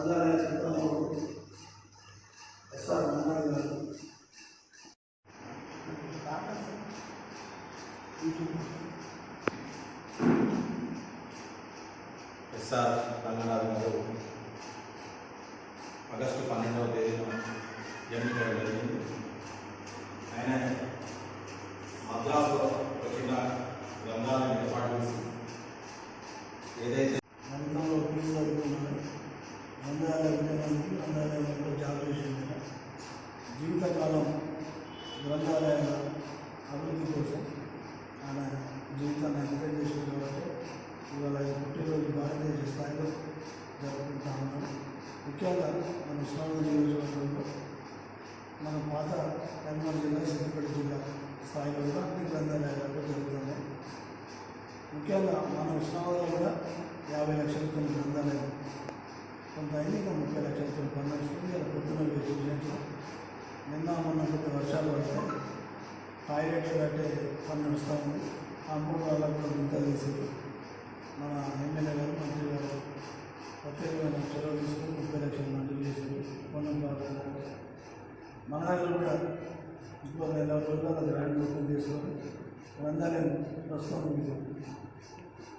గ్రంథాలయ చిత్రంలో ఎస్ఆర్ నారాయణ గారు ఎస్ఆర్ రంగనాథ్ గారు ఆగస్టు పన్నెండవ తేదీన జన్మించడం జరిగింది ఆయన మద్రాసులో వచ్చిన గ్రంథాలను ఏర్పాటు చేసి ఏదైతే గణితంలో ఫీజు చదువుకున్నాను గ్రంథాలయ గ్రంథాలయం గ్రంథాలయంలో జాగ్రత్త చెందిన జీవితకాలం గ్రంథాలయాల అభివృద్ధి కోసం ఆయన జీవితాన్ని అంకితం చేసిన కాబట్టి ఇవాళ పుట్టినరోజు భారతదేశ స్థాయిలో జరుపుకుంటా ఉన్నాం. ముఖ్యంగా మన ఉస్మానియా నియోజకవర్గంలో మన పాత కర్నూలు జిల్లా సిద్దిపేట జిల్లా స్థాయిలో కూడా అన్ని గ్రంథాలయాలు జరుగుతున్నాయి. ముఖ్యంగా మన ఉష్ణాలలో కూడా యాభై లక్షల కొన్ని గ్రంథాలయం కొంత అయింది ఇంకా ముప్పై లక్షల కొన్ని పన్నెండు ఇలా పొద్దున చూసినట్లు నిన్న మొన్న కొద్ది వర్షాలు పడితే టాయిలెట్స్ కట్టే పని నడుస్తూ ఉంది. ఆ మూడు వాళ్ళకు కూడా గుంతలు తీసేది. మన ఎమ్మెల్యే గారు మంత్రి గారు ప్రత్యేకమైన చొరవ తీసుకుని ముప్పై లక్షలు మంది చేశారు. పొన్నం బాబు మన దగ్గర కూడా ఇంకో నెల రోజుల్లో గ్రాండ్ ఓపెన్ చేసుకొని గ్రంథాలయం ప్రస్తుతం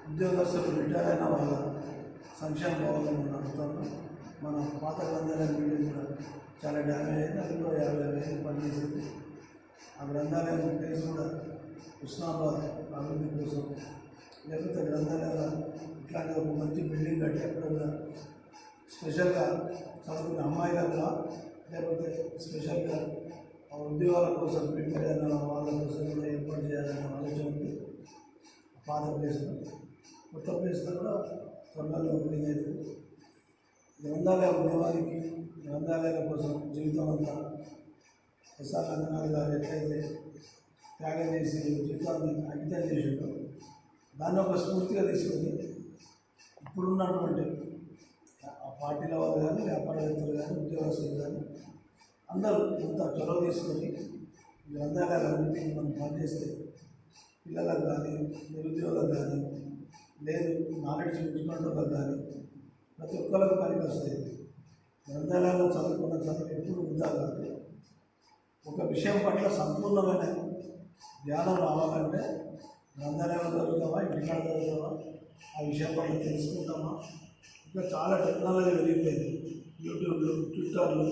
ఉద్యోగస్తులు రిటైర్ అయిన వాళ్ళ సంక్షేమ భవనం మనం నడుపుతాము. మన పాత గ్రంథాలయం బిల్డింగ్ కూడా చాలా డ్యామేజ్ అయింది. అది కూడా యాభై వేలు పనిచేసింది. ఆ గ్రంథాలయం ప్లేస్ కూడా ఉస్నాబాద్ అభివృద్ధి కోసం. లేకపోతే గ్రంథాలయాల ఇట్లాంటి ఒక మంచి బిల్డింగ్ కట్టి అక్కడ కూడా స్పెషల్గా చదువుకున్న అమ్మాయిలకు కూడా లేకపోతే స్పెషల్గా ఆ ఉద్యోగాల కోసం ప్రిపేర్ అయిన వాళ్ళ కోసం కూడా ఏర్పాటు చేయాలనే ఆలోచన ఉంది. పాత ప్లేస్లో. కొత్త ప్లేస్లో కూడా త్వరలో ఉండేది గ్రంథాలయం గ్రంథాలయ గ్రంథాలయాల కోసం జీవితం అంతా ఎస్ఆర్ రంగనాథ్ గారు ఎట్లయితే త్యాగం చేసి జీవితాన్ని అంకితం చేసిండో దాన్ని ఒక స్ఫూర్తిగా తీసుకొని ఇప్పుడున్నటువంటి ఆ పార్టీల వాళ్ళు కానీ వ్యాపారవేత్తలు కానీ ఉద్యోగస్తులు కానీ అందరూ ఇంత చొరవ తీసుకొని గ్రంథాలయాల అభివృద్ధికి మనం పనిచేస్తే పిల్లలకు కానీ నిరుద్యోగులకు కానీ లేదు నాలెడ్జ్ పెంచుకున్నట్టు కానీ ప్రతి ఒక్కరికి పనికి వస్తాయి. గ్రంథాలయాల్లో చదువుకున్న చదువు ఎప్పుడు ఉండాలి ఒక విషయం పట్ల సంపూర్ణమైన జ్ఞానం రావాలంటే గ్రంథాలయంలో చదువుతామా ఇంటికాడ చదువుతామా ఆ విషయం పట్ల తెలుసుకుంటామా? ఇంకా చాలా టెక్నాలజీ పెరిగిపోయింది. యూట్యూబ్లు ట్విట్టర్లు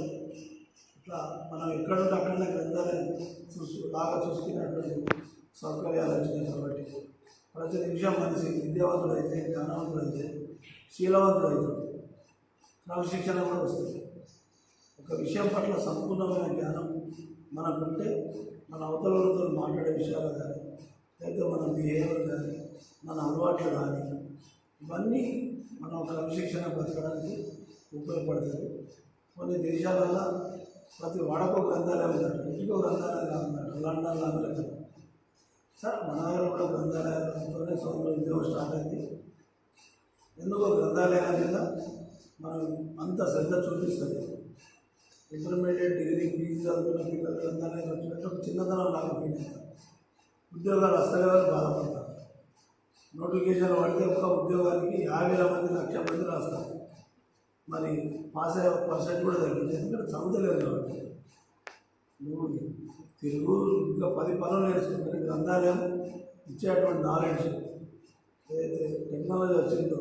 ఇట్లా మనం ఎక్కడుంటే అక్కడనే గ్రంథాలయం చూసు బాగా చూసుకునేటువంటి సౌకర్యాలు వచ్చినాయి కాబట్టి. ప్రతి నిమిషం మనిషి విద్యావంతుడు అయితే జ్ఞానవంతుడు అయితే శీలవంతుడు అవుతాడు క్రమశిక్షణ కూడా వస్తుంది. ఒక విషయం పట్ల సంపూర్ణమైన జ్ఞానం మనకుంటే మన అవతలతో మాట్లాడే విషయాలు కానీ లేకపోతే మన బిహేవియర్ కానీ మన అలవాట్లు కానీ ఇవన్నీ మనం క్రమశిక్షణ బతకడానికి ఉపయోగపడతాయి. కొన్ని దేశాలలో ప్రతి వాడకో గ్రంథాలయం ఉందట ఇంటికో గ్రంథాలయం ఉందట లండన్ అమెరికా సార్ మన దగ్గర కూడా గ్రంథాలయాలతోనే సౌంద్ర ఉద్యోగం స్టార్ట్ అయింది. ఎందుకో గ్రంథాలయాల మీద మనం అంత శ్రద్ధ చూపిస్తుంది ఇంటర్మీడియట్ డిగ్రీ పీజీ చదువుకున్న పిల్లలు గ్రంథాలయం వచ్చినట్టు చిన్నతనం లాగా ఫీల్ అవుతారు. ఉద్యోగాలు బాధపడతారు. నోటిఫికేషన్ పడితే ఒక ఉద్యోగానికి యాభై వేల మంది లక్ష మంది రాస్తారు. మరి పాస్ అయ్యే పర్సెంట్ కూడా తగ్గింది ఎందుకంటే చదువుతలేదు కాబట్టి. నువ్వు తెలుగు ఇంకా పది పనులు నేర్చుకుంటే గ్రంథాలయం ఇచ్చేటువంటి నాలెడ్జ్ ఏదైతే టెక్నాలజీ వచ్చిందో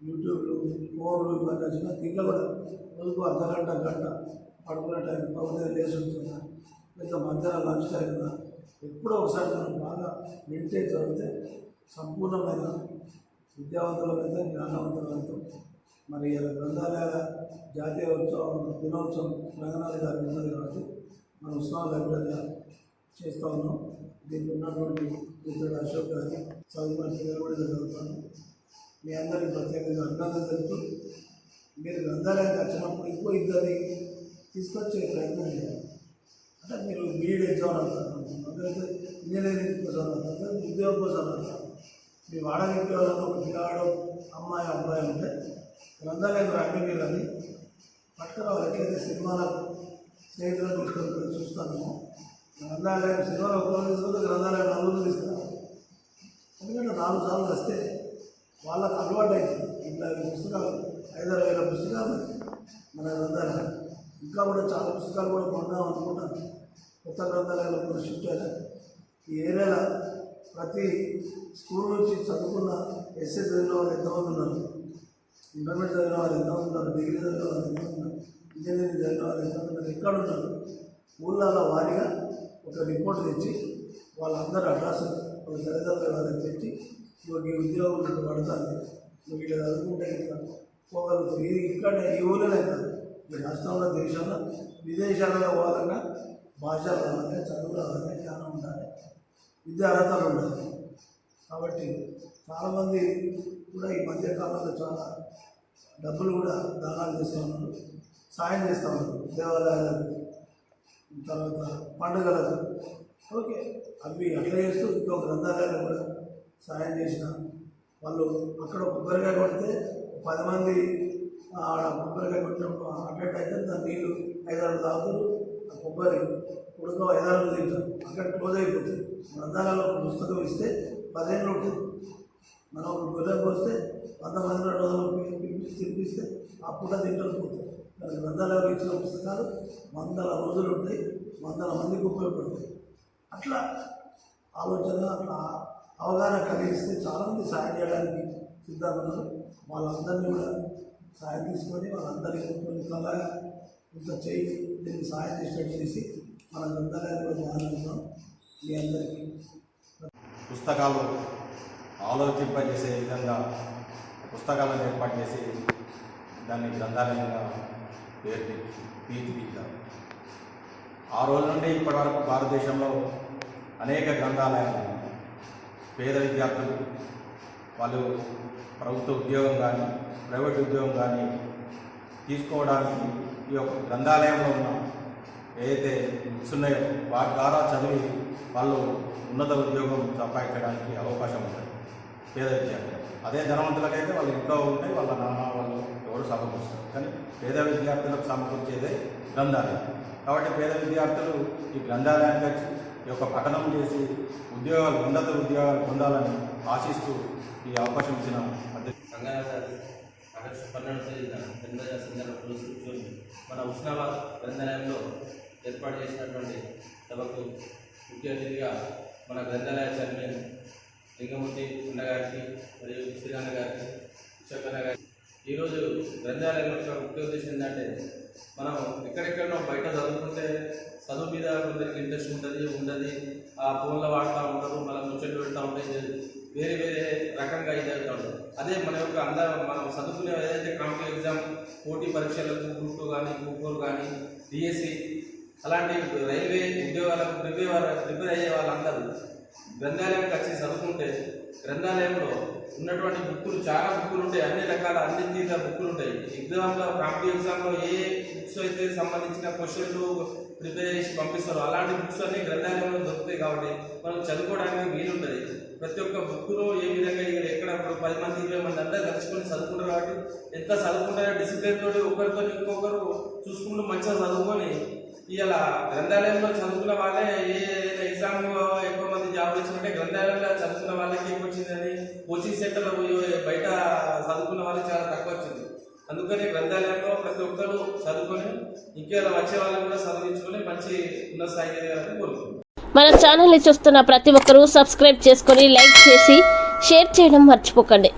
యూట్యూబ్లు ఫోన్లు ఇవన్నీ వచ్చినా దీంట్లో కూడా రోజుకు అర్ధ గంట గంట పడుకునే టైం ఉదయం లేచి ఉంటుందా లేదా మధ్యాహ్నం లంచ్ టైం ఎప్పుడో ఒకసారి మనం బాగా మెడిటేట్ చదివితే సంపూర్ణమైన విద్యావంతులమైతే జ్ఞానవంతులమైతే మరి ఇలా గ్రంథాలయాల జాతీయ ఉత్సవం దినోత్సవం రంగనాథ్ గారి ఉన్నది కాబట్టి మనం ఉత్సవాలు లైబ్రరీగా చేస్తూ ఉన్నాం. దీంట్లో ఉన్నటువంటి మిత్రుడు అశోక్ గారి చదువుకున్న గారు కూడా జరుగుతాను మీ అందరికీ ప్రత్యేకంగా అభినందన తెలుపుతూ మీరు గ్రంథాలయానికి వచ్చినప్పుడు ఎక్కువ ఇద్దరిని తీసుకొచ్చే ప్రయత్నం చేయాలి. అంటే మీరు బీఈడ్ ఎగ్జామ్ అవుతారు ఇంజనీరింగ్ కోసం అవుతారు ఉద్యోగం కోసం అవుతారు మీ వాడకి ఒక పిల్లవాడు అమ్మాయి అబ్బాయి ఉంటే గ్రంథాలయం రండి అని పట్టుకురావాలి ఎట్లయితే సినిమాలకు స్నేహితులను తీసుకొని పోయి చూస్తాము గ్రంథాలయం సినిమాలో ఒకరు తీసుకుంటే గ్రంథాలయం నలుగురు తీసుకురావాలి. ఎందుకంటే నాలుగు సార్లు వస్తే వాళ్ళకు అలవాటు అవుతుంది ఇట్లా పుస్తకాలు ఐదారు వేల పుస్తకాలు మన గ్రంథాలయం. ఇంకా కూడా చాలా పుస్తకాలు కూడా కొందాం అనుకుంటాను. కొత్త గ్రంథాలయాలు కూడా షిఫ్ట్ అయినా ఈ ఏరియాలో ప్రతి స్కూల్ నుంచి చదువుకున్న ఎస్ఏ చదివిన వాళ్ళు ఎంతమంది ఉన్నారు? ఇంటర్మీడియట్ చదివిన వాళ్ళు ఎంతమంది ఉన్నారు? డిగ్రీ చదివిన వాళ్ళు ఎంతమంది ఉన్నారు? ఇంజనీరింగ్ చదివిన వాళ్ళు ఎంతమంది ఉన్నారు? ఎక్కడ ఉన్నారు? ఊళ్ళలో వారిగా ఒక రిపోర్ట్ తెచ్చి వాళ్ళందరూ అడ్రస్ వాళ్ళ తల్లిదండ్రులు వాళ్ళకి పెట్టి నువ్వు ఈ ఉద్యోగం నీకు పడుతుంది నువ్వు ఇట్లా చదువుకుంటే ఇట్లా పోగలుగుతావు ఇది ఇక్కడ ఈ ఊళ్ళోనే కాదు. ఈ రాష్ట్రంలో దేశంలో విదేశాలలో పోవాలన్నా భాష రావాలి చదువు రావాలి జ్ఞానం ఉండాలి. విద్యా అర్హతలు ఉండాలి కాబట్టి చాలామంది కూడా ఈ మధ్య కాలంలో చాలా డబ్బులు కూడా దానాలు చేస్తూ ఉన్నారు. సాయం చేస్తూ ఉన్నారు దేవాలయాలకు. తర్వాత పండుగలకు. ఓకే అవి అట్లా చేస్తూ ఇంకో గ్రంథాలయాలు కూడా సాయం చేసిన వాళ్ళు అక్కడ కొబ్బరికాయ కొడితే పది మంది ఆడ కొబ్బరికాయ కొట్టినప్పుడు అటెండ్ అయితే దాని నీళ్ళు ఐదారు తాగుతారు. ఆ కొబ్బరి ఉడక ఐదారు తింటారు. అక్కడ క్లోజ్ అయిపోతుంది. గ్రంథాలలో ఒక పుస్తకం ఇస్తే పదిహేను ఉంటుంది మనం ఒక గొర్రెకు వస్తే వంద మంది రెండు వందల పిలిపిస్తే తినిపిస్తే ఆ పూట తింటారు పోతారు కానీ గ్రంథాలయాలు ఇచ్చిన పుస్తకాలు వందల రోజులు ఉంటాయి. వందల మందికి ఉపయోగపడతాయి. అట్లా ఆలోచన అట్లా అవగాహన కలిగిస్తే చాలామంది సాయం చేయడానికి సిద్ధంగా వాళ్ళందరినీ కూడా సాయం తీసుకొని వాళ్ళందరికీ కొంచెం తలగా కొంత చేయి దీన్ని సాయం చేసినట్టు చేసి మన గ్రంథాలయాలు కూడా మీ అందరికీ. పుస్తకాలు ఆలోచింపజేసే విధంగా పుస్తకాలను ఏర్పాటు చేసి దాన్ని గ్రంథాలయంగా పేరు తీర్చిదిద్దారు ఆ రోజు నుండి ఇప్పటి వరకు భారతదేశంలో అనేక గ్రంథాలయాలు పేద విద్యార్థులు వాళ్ళు ప్రభుత్వ ఉద్యోగం కానీ ప్రైవేట్ ఉద్యోగం కానీ తీసుకోవడానికి ఈ యొక్క గ్రంథాలయంలో ఉన్న ఏదైతే బుక్స్ ఉన్నాయో వాటి ద్వారా చదివి వాళ్ళు ఉన్నత ఉద్యోగం సంపాదించడానికి అవకాశం ఉంటుంది. పేద విద్యార్థులు అదే ధనవంతులకైతే వాళ్ళు ఇంట్లో ఉంటే వాళ్ళ నాన్న వాళ్ళు ఎవరు సమకూరుస్తారు. కానీ పేద విద్యార్థులకు సమకూర్చేదే గ్రంథాలయం. కాబట్టి పేద విద్యార్థులు ఈ గ్రంథాలయానికి వచ్చి ఈ యొక్క పఠనం చేసి ఉద్యోగాలు ఉన్నత ఉద్యోగాలు పొందాలని ఆశిస్తూ ఈ అవకాశం ఇచ్చిన అధ్యక్ష ఆగస్టు పన్నెండు తేదీన జన్మదిన మన ఉస్నాబాద్ గ్రంథాలయంలో ఏర్పాటు చేసినటువంటి సభకు ముఖ్య అతిథిగా మన గ్రంథాలయ చైర్మన్ లింగమూర్తి అన్నగారికి మరియు శ్రీరాన్న గారికి విశ్వకన్న గారికి. ఈరోజు గ్రంథాలయం యొక్క ముఖ్య ఉద్దేశం ఏంటంటే మనం ఎక్కడెక్కడో బయట చదువుకుంటే చదువు మీద కొందరికి ఇంట్రెస్ట్ ఉంటుంది ఉండదు. ఆ ఫోన్లో వాడుతూ ఉంటారు మనం ముచ్చట్లు పెడతా ఉంటాయి వేరే వేరే రకంగా ఇది ఉంటుంది అదే మన యొక్క అందరం మనం చదువుకునే ఏదైతే కాంపిటేటివ్ ఎగ్జామ్ పోటీ పరీక్షలకు గ్రూప్ టూ కానీ గ్రూప్ ఫోర్ కానీ డిఎస్సి అలాంటి రైల్వే ఉద్యోగాలకు ప్రిపేర్ ప్రిపేర్ అయ్యే వాళ్ళందరూ గ్రంథాలయంకి వచ్చి చదువుకుంటే గ్రంథాలయంలో ఉన్నటువంటి బుక్కులు చాలా బుక్కులు ఉంటాయి. అన్ని రకాల అన్ని తీర్ల బుక్కులు ఉంటాయి. ఎగ్జామ్లో కాంపిటేటివ్ ఎగ్జామ్లో ఏ బుక్స్ అయితే సంబంధించిన క్వశ్చన్లు ప్రిపేర్ చేసి పంపిస్తారో అలాంటి బుక్స్ అన్ని గ్రంథాలయంలో దొరుకుతాయి కాబట్టి మనం చదువుకోవడానికి వీలుంటుంది. ప్రతి ఒక్క బుక్లో ఏ విధంగా ఇక్కడ ఎక్కడ ఇప్పుడు పది మంది ఇరవై మంది అందరూ కలుసుకొని చదువుకుంటారు కాబట్టి ఎంత చదువుకుంటారో డిసిప్లిన్ తోటి ఒకరితో ఇంకొకరు చూసుకుంటూ మంచిగా చదువుకొని ఇలా గ్రంథాలయంలో చదువుకున్న వాళ్ళే ఏ ఎగ్జామ్ ఎక్కువ జాబ్ వచ్చినట్టే గ్రంథాలయంలో చదువుకున్న వాళ్ళకి ఎక్కువ వచ్చిందని కోచింగ్ సెంటర్లో పోయి బయట చదువుకున్న వాళ్ళకి చాలా తక్కువ వచ్చింది అందుకని గ్రంథాలయంలో ప్రతి ఒక్కరూ చదువుకొని ఇంకా వచ్చే వాళ్ళని కూడా చదివించుకొని మంచి ఉన్న స్థాయికి ఎదగాలని కోరుకుంటున్నాను మన ఛానల్ని చూస్తున్న ప్రతి ఒక్కరూ సబ్స్క్రైబ్ చేసుకొని లైక్ చేసి షేర్ చేయడం మర్చిపోకండి.